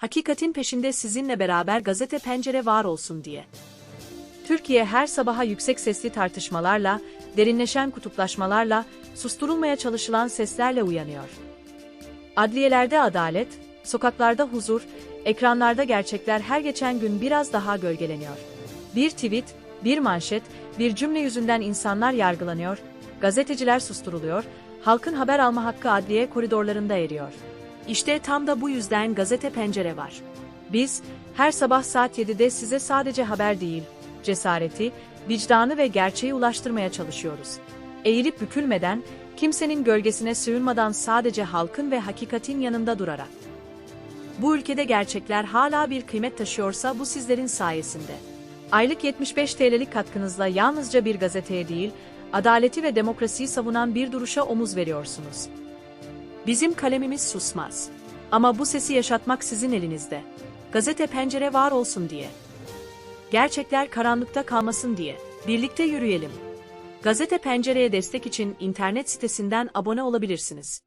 Hakikatin peşinde sizinle beraber gazete pencere var olsun diye. Türkiye her sabaha yüksek sesli tartışmalarla, derinleşen kutuplaşmalarla, susturulmaya çalışılan seslerle uyanıyor. Adliyelerde adalet, sokaklarda huzur, ekranlarda gerçekler her geçen gün biraz daha gölgeleniyor. Bir tweet, bir manşet, bir cümle yüzünden insanlar yargılanıyor, gazeteciler susturuluyor, halkın haber alma hakkı adliye koridorlarında eriyor. İşte tam da bu yüzden gazete pencere var. Biz, her sabah saat 7'de size sadece haber değil, cesareti, vicdanı ve gerçeği ulaştırmaya çalışıyoruz. Eğilip bükülmeden, kimsenin gölgesine sığınmadan sadece halkın ve hakikatin yanında durarak. Bu ülkede gerçekler hala bir kıymet taşıyorsa bu sizlerin sayesinde. Aylık 75 TL'lik katkınızla yalnızca bir gazeteye değil, adaleti ve demokrasiyi savunan bir duruşa omuz veriyorsunuz. Bizim kalemimiz susmaz. Ama bu sesi yaşatmak sizin elinizde. Gazete pencere var olsun diye. Gerçekler karanlıkta kalmasın diye. Birlikte yürüyelim. Gazete Pencere'ye destek için internet sitesinden abone olabilirsiniz.